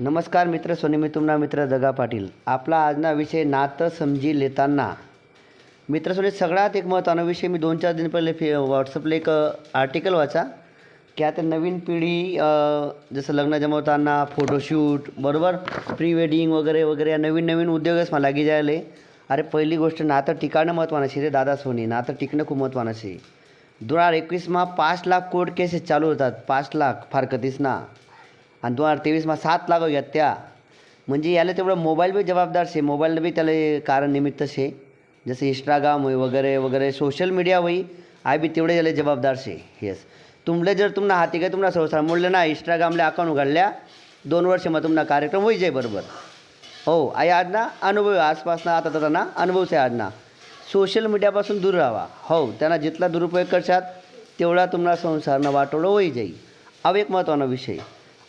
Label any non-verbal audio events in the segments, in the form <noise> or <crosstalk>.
नमस्कार मित्र सोनी मी तुम्हाला मित्र दगा पाटील. आपला आजना विषय नातं समजी लेताना. मित्र सोनी सगळ्यात एक महत्त्वाचा विषय मी दोन चार दिन पहिले फे व्हॉट्सअपला एक आर्टिकल वाचा. की आता नवीन पिढी जसं लग्न जमवताना फोटोशूट बरोबर? प्री वेडिंग वगैरे वगैरे या नवीन नवीन उद्योगच मला लागी जायले. अरे पहिली गोष्ट नातं टिकाणं महत्त्वानं शे रे दादा सोनी. नातं टिकणं खूप महत्त्वानं शे. दोन हजार एकवीसमा पाच लाख कोर्ट केसेस चालू होतात. पाच लाख फारकतीसना आणि दोन हजार तेवीसमा सात लाख घ्या त्या. म्हणजे याला तेवढं मोबाईल बी जबाबदार शे मोबाईलनं बी त्याला कारण निमित्त शे. जसं इंस्टाग्राम होई वगैरे वगैरे सोशल मीडिया होई आय बी तेवढे याला जबाबदार शे. येस तुमले जर तुम्हाला हाती काय तुम्हाला संसार मोडले ना इंस्टाग्रामला अकाउंट उघडल्या दोन वर्ष मग तुम्हाला कार्यक्रम होई जाई बरोबर. हो आई आज ना अनुभव आहे. आजपासनं आता तर ना अनुभवच आहे आज ना सोशल मीडियापासून दूर राहा हो त्यांना जितला दुरुपयोग करशात तेवढा तुम्हाला संसारनं वाटोळं होई जाई. हा एक महत्त्वाचा विषय.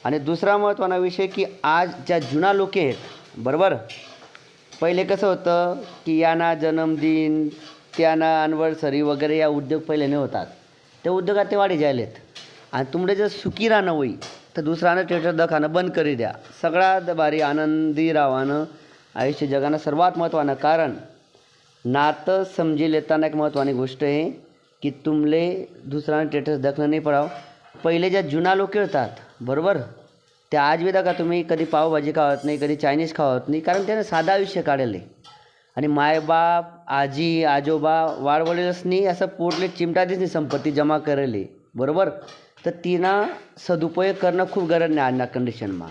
आणि दुसरा महत्त्वाचा विषय की आज ज्या जुना लोके आहेत बरोबर? पहिले कसं होतं की यांना जन्मदिन त्यांना अनवर्सरी वगैरे या उद्योग पहिले नाही होतात. त्या उद्योगात ते वाढी जायलेत. आणि तुमले जर सुखी राहणं होई तर दुसऱ्यानं थिएटर दखानं बंद करी द्या. सगळ्यात भारी आनंदी रावानं आयुष्य जगानं सर्वात महत्त्वानं कारण नातं समजी लेताना एक महत्त्वाची गोष्ट आहे की तुमले दुसऱ्यानं थिएटर दखणं नाही पडावं. पहिले ज्या जुना लोक येतात बरोबर? त्या आज बी का तुम्ही कधी पावभाजी खावत नाही कधी चायनीज खावत नाही कारण त्यानं साधं आयुष्य काढले. आणि मायबाप आजी आजोबा वाडवडीलच असं पोटले चिमटा संपत्ती जमा करेली बरोबर? तर तिनं सदुपयोग करणं खूप गरज नाही आजच्या कंडिशनमा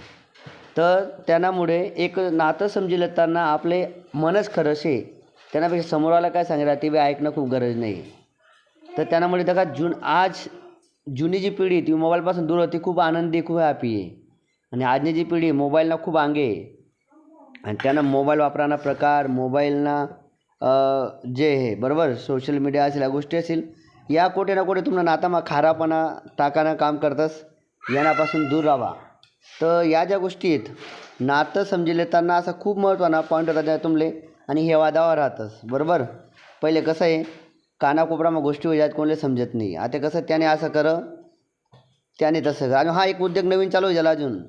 तर त्यांनामुळे एक नातं समजी लेताना आपले मनच खरं शे समोराला काय सांगितलं ते बी ऐकणं खूप गरज नाही. तर त्यामुळे त्या जून आज जुनी जी पिढी ती मोबाईलपासून दूर होती खूप आनंदी खूप हॅपी आहे. आणि आजची जी पिढी मोबाईलना खूप अंगे आहे. आणि त्यांना मोबाईल वापराना प्रकार मोबाईलना जे हे बरोबर? सोशल मीडिया असेल या गोष्टी असेल या कोठे ना कुठे तुम्हाला नातामा खारापणा टाकानं काम करतस यानापासून दूर राहा. तर या ज्या गोष्टी आहेत नातं समजी लेताना असा खूप महत्त्वाना पॉईंट होता त्या तुमले आणि हे वादावर राहतस बरोबर? पहिले कसं आहे कानाकोपरामा गोष्टी होतात कोणाला समजत नाही. आता कसं त्याने असं कर त्याने तसं करा. आणि हा एक उद्योग नवीन चालू झाला अजून.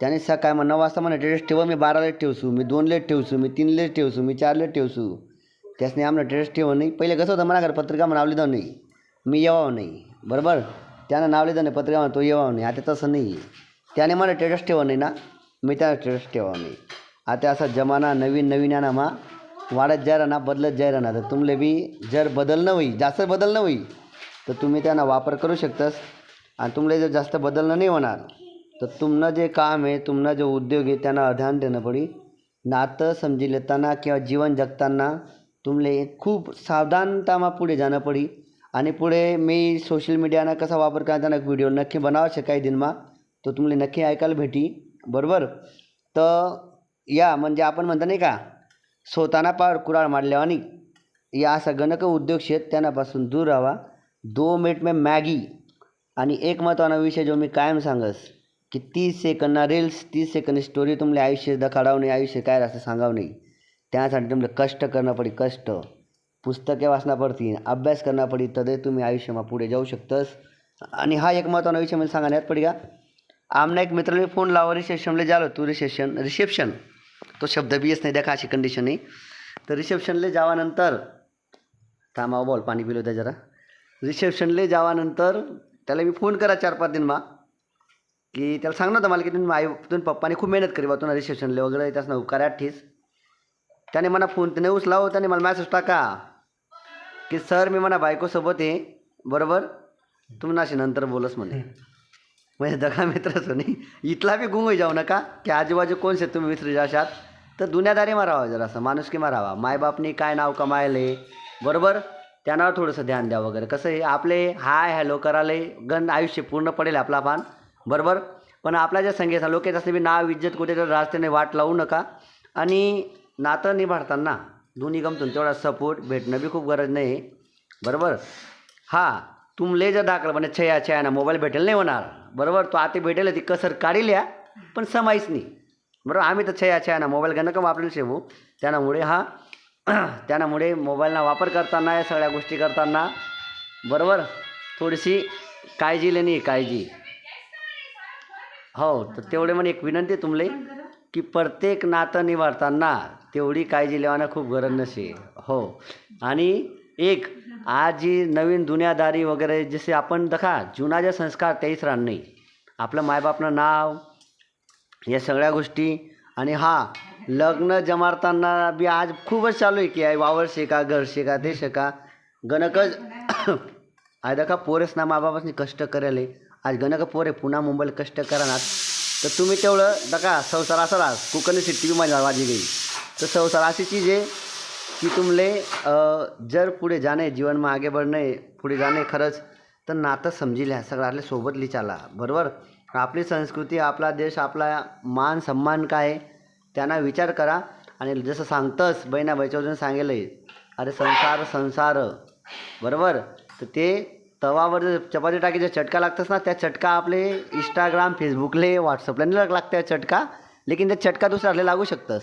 त्याने सकाळ मग नऊ वाजता म्हणा टेरेस ठेवा मी बारा लेट ठेवसू मी दोन लेट ठेवसू मी तीन लेट ठेवसू मी चार लेट ठेवसू. त्यासने आम्हाला टेरेस ठेव नाही. पहिले कसं होतं म्हणा कर पत्रिका नावली जाऊ नाही. मी येवावं नाही. बरोबर? त्यानं नाव जाऊ नाही पत्रिका म्हणा तो येवावं नाही. आता तसं नाही. त्याने मला टेरेस ठेवा नाही ना. मी त्याला टेरेस ठेवा नाही. आता असा जमाना नवीन नवीन आहे ना मा. वाढत जाय ना बदलत जाय ना तर तुमले बी जर बदलणं होई जास्त बदलणं होई तर तुम्ही त्यांना वापर करू शकतास. आणि तुमले जर जास्त बदलणं नाही होणार तर तुमनं जे काम आहे तुमनं जे उद्योग आहे त्यांना ध्यान देणं पडी. नातं समजी लेताना किंवा जीवन जगताना तुमले खूप सावधानतामा पुढे जाणं पडी. आणि पुढे मी सोशल मीडियानं कसा वापर करा त्यांना व्हिडिओ नक्की बनावा शकाय दिनमा. तो तुमले नक्की ऐकायला भेटी. बरोबर? तर या म्हणजे आपण म्हणता नाही का स्वतःना पार कुराळ मारल्या आणि या असा गणक उद्योग शेत त्यांनापासून दूर राहावा. दो मिनिट में मॅगी. आणि एक महत्त्वाचा विषय जो मी कायम सांगस की तीस सेकंदना रील्स तीस सेकंद स्टोरी तुमले आयुष्य दखाडावं नाही आयुष्य काय असं सांगावं नाही त्यासाठी तुमले कष्ट करणं पडी कष्ट. पुस्तके वाचना पडतील अभ्यास करणं पडी तदे तुम्ही आयुष्यमा पुढे जाऊ शकतस. आणि हा एक महत्त्वाचा विषय मला सांगण्यात पडी का आमना एक मित्राने फोन लावा रिसेप्शनला जालो तू रिसेप्शन रिसेप्शन तो शब्द बी येत नाही का अशी कंडिशन आहे. तर रिसेप्शनले जावानंतर थांबा बॉल पाणी पिलो त्या जरा. रिसेप्शनले जावानंतर त्याला मी फोन करा चार पाच दिन मा की त्याला सांग होतं मला की तुम्ही आई तुम्ही पप्पाने खूप मेहनत करी बा तुला रिसेप्शनले वगैरे त्याच ना करा ठीस त्याने मला फोन त्याने उचलाव त्याने मला मॅसेज टाका. की सर मी म्हणा बायकोसोबत आहे बरोबर? तुम्ही नाशी नंतर बोलस म्हणे. म्हणजे दगा मित्रच नाही इथला बी गुंग जाऊ नका की आजूबाजू कोण शेत तुम्ही विसरू जाशात? तर दुनियादारी मारावा जरासं माणुसकी मारावा. मायबापनी काय नाव कमायले? बरोबर? त्यांना थोडंसं ध्यान द्या वगैरे. कसं आहे आपले हाय हॅलो कराले गण आयुष्य पूर्ण पडेल आपला पान बरोबर? पण आपल्या ज्या संगीत लोक येत असले बी नाव इज्जत कुठेतरी रास्त्याने वाट लावू नका. आणि नातं निभाडताना दोन्ही गमतून तेवढा सपोर्ट भेटणं बी खूप गरज नाही. बरोबर? हां तुमले जर दाखलं म्हणजे छया छयाना मोबाईल भेटेल नाही होणार. बरोबर? तो आता भेटेल ती कसर काढील या पण समाईच नाही. बरोबर? आम्ही तर छया छयाना मोबाईल घेणं का वापरेल शेवू. त्यामुळे हा त्यामुळे मोबाईलना वापर करताना या सगळ्या गोष्टी करताना बरोबर? थोडीशी काळजी लेणी काळजी. हो तर तेवढे म्हणजे एक विनंती तुमले की प्रत्येक नातं निवारताना तेवढी काळजी लेवाना खूप गरज नसे. हो. आणि एक आज जी नवीन दुनियादारी वगैरे जसे आपण दखा जुना जे संस्कार तेच राहणार नाही. आपलं मायबापनं नाव या सगळ्या गोष्टी. आणि हा लग्न जमारताना बी आज खूपच चालू आहे की आहे वावर शेका घर शेका ते शेका. गणकच <coughs> आयदा का पोरेस ना माबापासून कष्ट करायले आज गणक पोरे पुन्हा मुंबईला कष्ट करणार. तर तुम्ही तेवढं दका संसार असाला. कुकरने सिट्टी बी माझ्या वाजी गेली. तर संसार अशी चीज आहे की तुमले जर पुढे जाणे जीवनमा आगे बढ़णे पुढे जाणे खरंच तर नातं समजिल्या सगळ्यातले सोबत लिचाला. बरोबर? आपली संस्कृती आपला देश आपला मान सन्मान काय आहे त्यांना विचार करा. आणि जसं सांगतंच बहिणा बैचवजून सांगेल अरे संसार संसार. बरोबर? तर ते तवावर जर चपाती टाकी जे चटका लागतच ना त्या चटका आपले इंस्टाग्राम फेसबुकले व्हॉट्सअपला नाही लागत्या चटका. लेकिन त्या चटका दुसऱ्याला लागू शकतंस.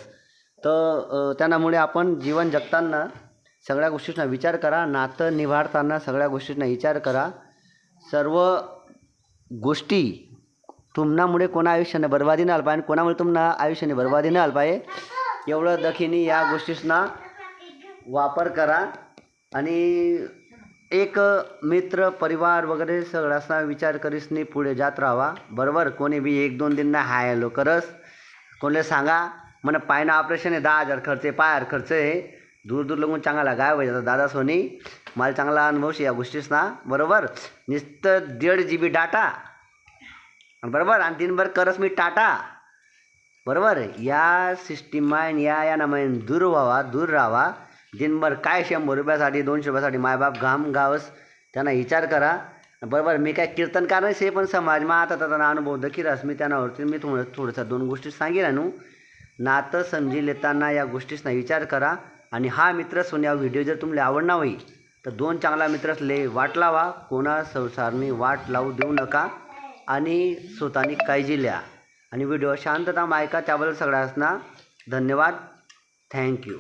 तर त्यामुळे आपण जीवन जगताना सगळ्या गोष्टींना विचार करा. नातं निभाडताना सगळ्या गोष्टींना विचार करा. सर्व गोष्टी तुमनामुळे कोणा आयुष्याने बर्बादी नाही आला पाहिजे आणि कोणामुळे तुम्हाला आयुष्याने बर्बादी नाही आलं पाहिजे. एवढं दखीनी या गोष्टीसना वापर करा. आणि एक मित्र परिवार वगैरे सगळ्यांना विचार करीसनी पुढे जात राहावा. बरोबर? कोणी बी एक दोन दिन नाही हाय आलो करस. कोणाला सांगा मला पायनं ऑपरेशन आहे दहा हजार खर्च आहे पायावर खर्च आहे. दूर दूर लगून चांगला गायब पाहिजे दादा सोनी. मला चांगला अनुभव या गोष्टीस ना बरोबर? नुसतं दीड जी बी डाटा बरोबर? आणि दिनभर करस मी टाटा. बरोबर? या सिस्टीम या या नामाने दूर व्हावा दूर राहावा. दिनभर काय शंभर रुपयासाठी दोनशे रुपयासाठी मायबाप घाम गावस त्यांना विचार करा. बरोबर? मी काय कीर्तनकार नाही से पण समाजमा आता त्याचा अनुभव दखीरास मी त्यांनावरती मी थोडं थोडंसं दोन गोष्टी सांगेल आणू नातं समजी लेताना या गोष्टीसना विचार करा. आणि हा मित्र सोन्या व्हिडिओ जर तुम्हाला आवडणार होई तर दोन चांगला मित्रसले वाट लावा. कोणा संसारनी वाट लावू देऊ नका. आणि स्वतःनी काळजी लिहा आणि व्हिडिओ शांतता ऐका त्याबद्दल सगळ्यांना धन्यवाद. थँक्यू.